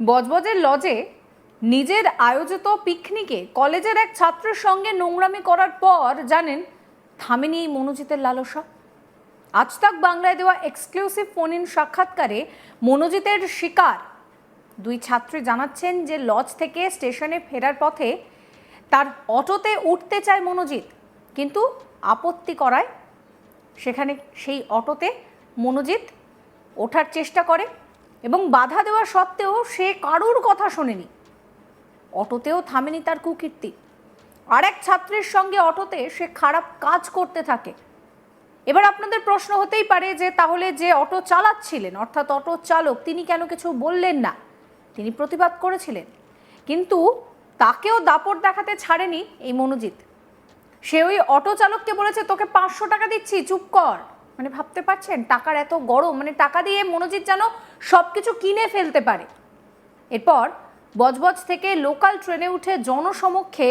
বজবজের লজে নিজের আয়োজিত পিকনিকে কলেজের এক ছাত্রের সঙ্গে নোংরামি করার পর জানেন থামেনি এই মনোজিতের লালসা। আজ তাক বাংলায় দেওয়া এক্সক্লুসিভ ফোন ইন সাক্ষাৎকারে মনোজিতের শিকার। দুই ছাত্রী জানাচ্ছেন যে লজ থেকে স্টেশনে ফেরার পথে তার অটোতে উঠতে চায় মনোজিৎ, কিন্তু আপত্তি করায়। সেখানে সেই অটোতে মনোজিৎ ওঠার চেষ্টা করে। এবং বাধা দেওয়া সত্ত্বেও সে কারুর কথা শোনেনি। অটোতেও থামেনি তার কুকীর্তি। আর এক ছাত্রের সঙ্গে অটোতে সে খারাপ কাজ করতে থাকে। এবার আপনাদের প্রশ্ন হতেই পারে যে, তাহলে যে অটো চালাচ্ছিলেন, অর্থাৎ অটো চালক, তিনি কেন কিছু বললেন না? তিনি প্রতিবাদ করেছিলেন। কিন্তু তাকেও দাপট দেখাতে ছাড়েনি এই মনোজিৎ। সে ওই অটো চালককে বলেছে, তোকে পাঁচশো টাকা দিচ্ছি, চুপ কর। মানে ভাবতে পারছেন, টাকার এত গরম মানে টাকা দিয়ে মনোজিৎ যেন সব কিছু কিনে ফেলতে পারে। এরপর বজবজ থেকে লোকাল ট্রেনে উঠে জনসমক্ষে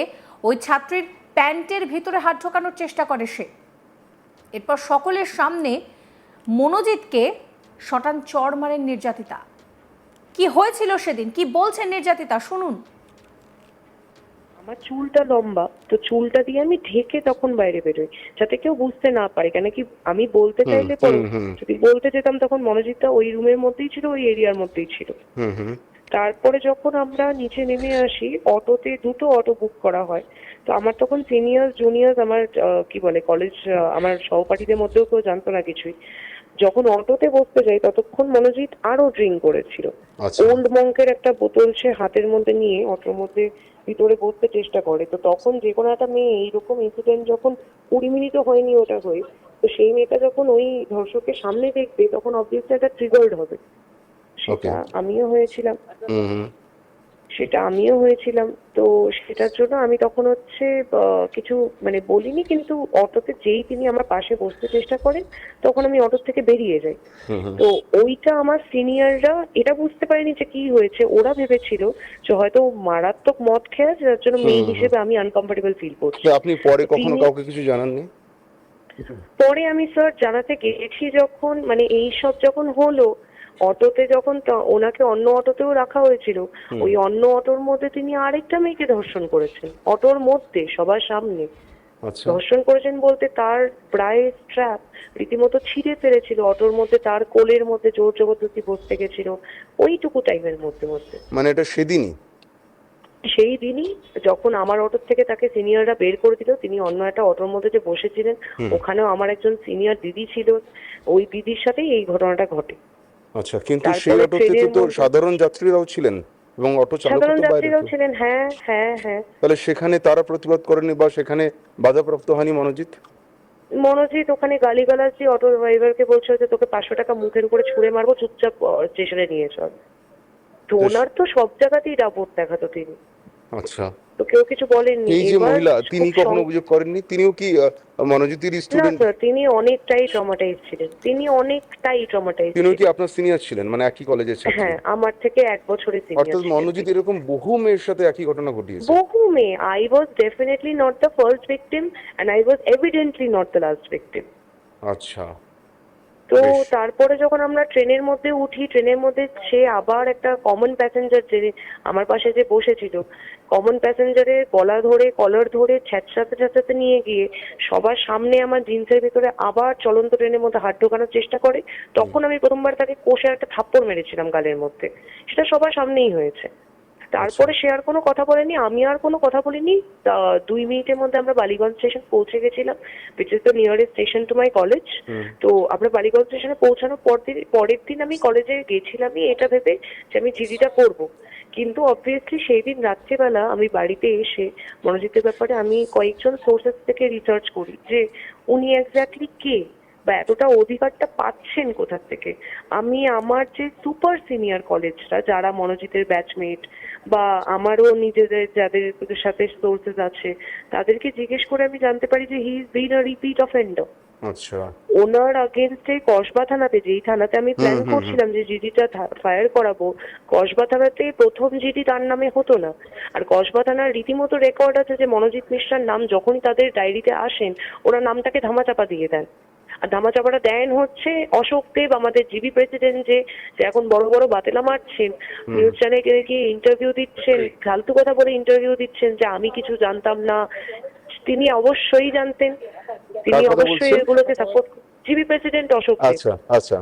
ওই ছাত্রীর প্যান্টের ভিতরে হাত ঢোকানোর চেষ্টা করে সে। এরপর সকলের সামনে মনোজিৎকে শটান চড় মারেন নির্যাতিতা। কি হয়েছিল সেদিন? কি বলছেন নির্যাতিতা? শুনুন। আমার চুলটা লম্বা তো চুলটা দিয়ে আমি ঢেকে তখন বাইরে বেরোই যাতে কেউ বুঝতে না পারে। কেন কি আমি বলতে চাইলে পরে। যদি বলতে যেতাম তখন মনোজিৎটা ওই রুমের মধ্যেই ছিল ওই এরিয়ার মধ্যেই ছিল। হুম হুম। তারপরে যখন আমরা নিচে নেমে আসি অটোতে দুটো অটো বুক করা হয়। তো আমার তখন সিনিয়র জুনিয়র আমার কি বলে কলেজ আমার সহপাঠীদের মধ্যেও কেউ জানতো না কিছুই। যখন অটোতে বসতে যাই ততক্ষণ মনোজিৎ আরও ড্রিঙ্ক করেছিল। আচ্ছা। ওল্ড মঙ্কের একটা বোতল সে হাতের মধ্যে নিয়ে অটোর মধ্যে ভিতরে বসতে চেষ্টা করে। তো তখন যে কোনো একটা মেয়ে এইরকম ইনসিডেন্ট যখন কুড়ি মিনিটও হয়নি ওটা হয়ে তো সেই মেয়েটা যখন ওই ধর্ষকের সামনে দেখবে তখন অবভিয়াসলি একটা ট্রিগার্ড হবে। সেটা আমিও হয়েছিলাম। সেটা আমিও হয়েছিলাম। তো সেটার জন্য আমি তখন হচ্ছে আহ, কিছু মানে বলিনি কিন্তু অটোতে যেই তিনি আমার পাশে বসতে চেষ্টা করেন তখন আমি অটো থেকে বেরিয়ে যাই। তো ওইটা আমার সিনিয়ররা এটা বুঝতে পারেনি যে কি হয়েছে। ওরা ভেবেছিল যে হয়তো মারাত্মক মদ খেয়ে যার জন্য মেয়ে। হিসেবে আমি আনকমফোর্টেবল ফিল করছি। আপনি পরে কখনো কাউকে কিছু জানাননি? পরে আমি স্যার জানাতে গেছি যখন মানে এই সব যখন হলো অটোতে যখন ওনাকে অন্য অটোতেও রাখা হয়েছিল ওই অন্য অটোর মধ্যে তিনি আরেকটা মেয়েকে ধর্ষণ করেছেন। অটোর মধ্যে সবার সামনে। আচ্ছা। ধর্ষণ করেছেন বলতে তার প্রায় স্ট্র্যাপ রীতিমতো ছিঁড়ে ফেলেছিল অটোর মধ্যে তার কোলের মধ্যে জোর জবরদস্তি বসতে গেছিল ওইটুকু টাইমের মধ্যে মধ্যে। মানে এটা সেদিনই? সেই দিনই যখন আমার অটোর থেকে তাকে সিনিয়ররা বের করে দিল তিনি অন্য একটা অটোর মধ্যে যে বসেছিলেন ওখানেও আমার একজন সিনিয়র দিদি ছিল। ওই দিদির সাথেই এই ঘটনাটা ঘটে। আচ্ছা কিন্তু সেই অটোতে তো সাধারণ যাত্রীরাও ছিলেন এবং অটো চালক সাধারণ তো বাইরে যাত্রীরাও ছিলেন হ্যাঁ হ্যাঁ হ্যাঁ। তাহলে সেখানে তারা প্রতিবাদ করেনি বা সেখানে বাধাপ্রাপ্ত হয়নি মনোজিৎ? মনোজিৎ ওখানে গালিগালাজ দিয়ে অটো ড্রাইভারকে বলছে যে তোকে পাঁচশো টাকা মুখের উপরে ছুঁড়ে মারবো চুপচাপ স্টেশনে নিয়ে চল। তো ওনার তো সব জায়গাতেই ডাবট দেখাতো তিনি। আচ্ছা। তো কেউ কিছু বলেননি। এই যে মহিলা তিনি কখনো অভিযোগ করেননি? তিনিও কি মনোজিতের না স্যার তিনি অনেকটাই ট্রমাটাইজ ছিলেন। তিনি অনেকটাই ট্রমাটাইজ তিনিও কি আপনার সিনিয়র ছিলেন? মানে একই কলেজের ছাত্র? হ্যাঁ আমার থেকে এক বছরের অর্থাৎ সিনিয়র মনোজিৎ এরকম বহু মেয়ের সাথে একই ঘটনা ঘটিয়েছে। বহু মেয়ে। I was definitely not the first victim and I was evidently not the last victim আচ্ছা। তো তারপরে যখন আমরা ট্রেনের মধ্যে উঠি ট্রেনের মধ্যে সে আবার একটা কমন প্যাসেঞ্জার যে আমার পাশে যে বসেছিল কমন প্যাসেঞ্জারের গলা ধরে কলার ধরে ছ্যাঁচড়াতে ছ্যাঁচড়াতে নিয়ে গিয়ে সবার সামনে আমার জিন্সের ভিতরে আবার চলন্ত ট্রেনের মধ্যে হাত ঢোকানোর চেষ্টা করে। তখন আমি প্রথমবার তাকে কষে একটা থাপ্পড় মেরেছিলাম গালের মধ্যে। সেটা সবার সামনেই হয়েছে। তারপরে সে আর কোনো কথা বলেনি আমি আর কোনো কথা বলিনি। দুই মিনিটের মধ্যে আমরা বালিগঞ্জ স্টেশন পৌঁছে গেছিলাম which is the nearest station to my college তো আমরা বালিগঞ্জ স্টেশনে পৌঁছানোর পর দিন পরের দিন আমি কলেজে গেছিলামই এটা ভেবে যে আমি জিডিটা করব কিন্তু অবভিয়াসলি সেই দিন রাত্রেবেলা আমি বাড়িতে এসে মনোজিতের ব্যাপারে আমি কয়েকজন সোর্সেস থেকে রিসার্চ করি যে উনি এক্স্যাক্টলি কে বা এতটা অধিকারটা পাচ্ছেন কোথা থেকে। আমি আমার যে সুপার সিনিয়র কলেজরা যারা মনোজিতের ব্যাচমেট বা আমারও নিজেদের যাদের সাথে সোর্সেস আছে, তাদেরকে জিজ্ঞেস করে আমি জানতে পারি যে he is been a repeat offender আচ্ছা। ওনার আগেনস্টে কসবা থানাতে যেই থানাতে আমি প্ল্যান করছিলাম যে জিডিটা ফায়ার করাবো কসবা থানাতে প্রথম জিডি তার নামে হতো না। আর কসবা থানার রীতিমতো রেকর্ড আছে যে মনোজিৎ মিশ্রার নাম যখনই তাদের ডায়েরিতে আসেন ওরা নামটাকে ধামাচাপা দিয়ে দেন। আর ধামাচাপাটা দেন হচ্ছে অশোক দেব আমাদের জিবি প্রেসিডেন্ট যে যে এখন বড় বড় বাতেলা মারছেন। নিউজ চ্যানেলে গিয়ে ইন্টারভিউ দিচ্ছেন ফালতু কথা বলে ইন্টারভিউ দিচ্ছেন যে আমি কিছু জানতাম না। তিনি অবশ্যই জানতেন তিনি অবশ্যই? এগুলোকে সাপোর্ট জিবি প্রেসিডেন্ট অশোক আচ্ছা আচ্ছা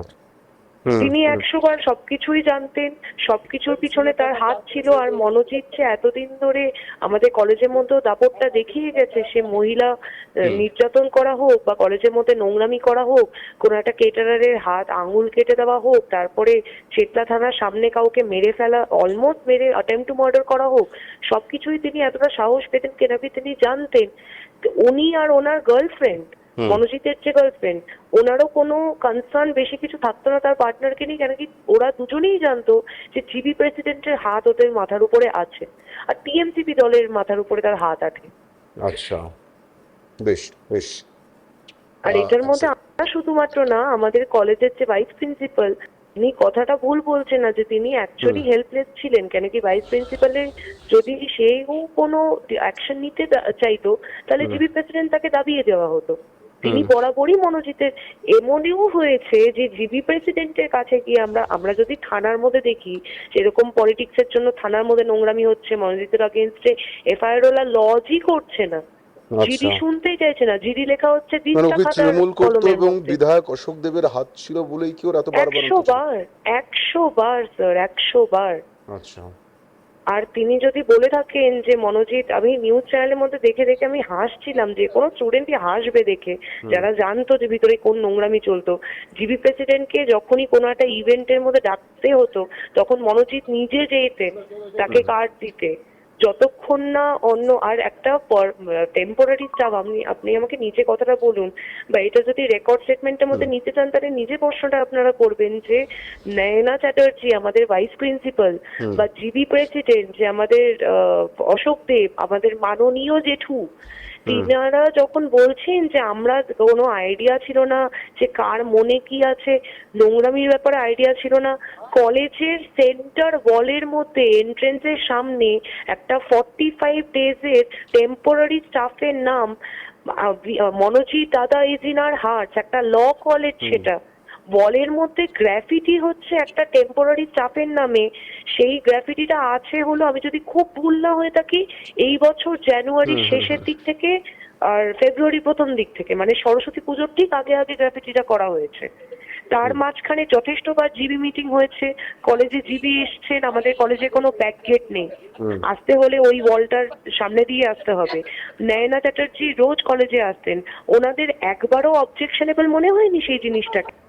তিনি বার সবকিছুই জানতেন সবকিছুর পিছনে তার হাত ছিল আর মনোজিৎ যে এতদিন ধরে আমাদের কলেজের মধ্যেও দাপটটা দেখিয়ে গেছে সে মহিলা নির্যাতন করা হোক বা কলেজের মধ্যে নোংরামি করা হোক কোনো একটা কেটারারের হাত আঙুল কেটে দেওয়া হোক তারপরে চেতলা থানার সামনে কাউকে মেরে ফেলা অলমোস্ট মেরে অ্যাটেম্প টু মার্ডার করা হোক সবকিছুই তিনি এতটা সাহস পেতেন কেনাবি তিনি জানতেন উনি আর ওনার গার্লফ্রেন্ড। মনোজিতের যে গার্লফ্রেন্ড ওনারও কোনো কনসার্ন বেশি কিছু থাকতো না তার পার্টনারকে নিয়ে কেন কি ওরা দুজনেই জানতো যে জিবি প্রেসিডেন্টের হাত ওদের মাথার উপরে আছে আর টিএমসিপি দলের মাথার উপরে তার হাত আছে। আচ্ছা। বেশ বেশ। আর এটার মধ্যে আচ্ছা। আমরা শুধুমাত্র না আমাদের কলেজের যে ভাইস প্রিন্সিপাল তিনি কথাটা ভুল বলছেন না যে তিনি অ্যাকচুয়ালি হেল্পলেস ছিলেন কেন কি ভাইস প্রিন্সিপালের যদি সেও কোনো অ্যাকশন নিতে চাইতো তাহলে জিবি প্রেসিডেন্ট তাকে দাবিয়ে দেওয়া হতো। তিনি বরাবরই মনোজিতের এমনও হয়েছে যে জিবি প্রেসিডেন্টের কাছে গিয়ে আমরা আমরা যদি থানার মধ্যে দেখি যেরকম পলিটিক্স এর জন্য থানার মধ্যে নোংরামি হচ্ছে মনোজিতের আগেনস্টে এফআইআর ওলা লজই করছে না। জিডি আচ্ছা। শুনতেই চাইছে না। জিডি লেখা হচ্ছে মানে তৃণমূল করতো এবং বিধায়ক অশোক দেবের হাত ছিল বলেই কি ওর এত বারবার একশো বার একশো বার স্যার একশো বার। আচ্ছা। আর তিনি যদি বলে থাকেন যে মনোজিৎ আমি নিউজ চ্যানেলের মধ্যে দেখে দেখে আমি হাসছিলাম যে কোনো স্টুডেন্টই হাসবে দেখে। যারা জানতো যে ভিতরে কোন নোংরামি চলতো। জিবি প্রেসিডেন্টকে যখনই কোনো একটা ইভেন্টের মধ্যে ডাকতে হতো তখন মনোজিৎ নিজে যেতেন তাকে কার্ড দিতে। যতক্ষণ না অন্য আর একটা টেম্পোরারি চাপ আপনি আপনি আমাকে নিচে কথাটা বলুন। বা এটা যদি রেকর্ড স্টেটমেন্টের মধ্যে নিতে চান তাহলে নিজে প্রশ্নটা আপনারা করবেন যে নয়না চ্যাটার্জি আমাদের ভাইস প্রিন্সিপাল বা জিবি প্রেসিডেন্ট যে আমাদের আহ, অশোক দেব আমাদের মাননীয় জেঠু তিনারা যখন বলছেন যে আমরা কোনো আইডিয়া ছিল না যে কার মনে কি আছে নোংরামির ব্যাপারে আইডিয়া ছিল না কলেজের সেন্টার ওয়ালের মধ্যে এন্ট্রেন্সের সামনে একটা ফর্টি ফাইভ ডেজের টেম্পোরারি স্টাফের নাম মনোজিৎ দাদা ইজ ইন আর হার্টস একটা ল কলেজ সেটা। বলের মধ্যে গ্র্যাফিটি হচ্ছে একটা টেম্পোরারি চাপের নামে। সেই গ্র্যাফিটিটা আছে হলো আমি যদি খুব ভুল না হয়ে থাকি এই বছর জানুয়ারির শেষের দিক থেকে আর ফেব্রুয়ারি প্রথম দিক থেকে মানে সরস্বতী পুজোর ঠিক আগে আগে গ্র্যাফিটিটা করা হয়েছে। তার মাঝখানে যথেষ্টবার জিবি মিটিং হয়েছে কলেজে জিবি এসছেন আমাদের কলেজে কোনো ব্যাক গেট নেই। আসতে হলে ওই ওয়ালটার সামনে দিয়ে আসতে হবে। নয়না চ্যাটার্জি রোজ কলেজে আসতেন। ওনাদের একবারও অবজেকশনেবল মনে হয়নি সেই জিনিসটাকে?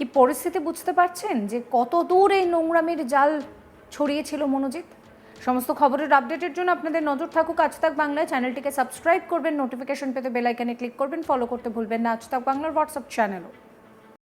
কি পরিস্থিতি বুঝতে পারছেন যে কত দূর এই নোংরামির জাল ছড়িয়েছিল মনোজিৎ? সমস্ত খবরের আপডেটের জন্য আপনাদের নজর থাকুক আজ তাক বাংলায়। চ্যানেলটিকে সাবস্ক্রাইব করবেন, নোটিফিকেশন পেতে বেলাইকানে ক্লিক করবেন, ফলো করতে ভুলবেন না। আজ তাক বাংলার হোয়াটসঅ্যাপ চ্যানেলও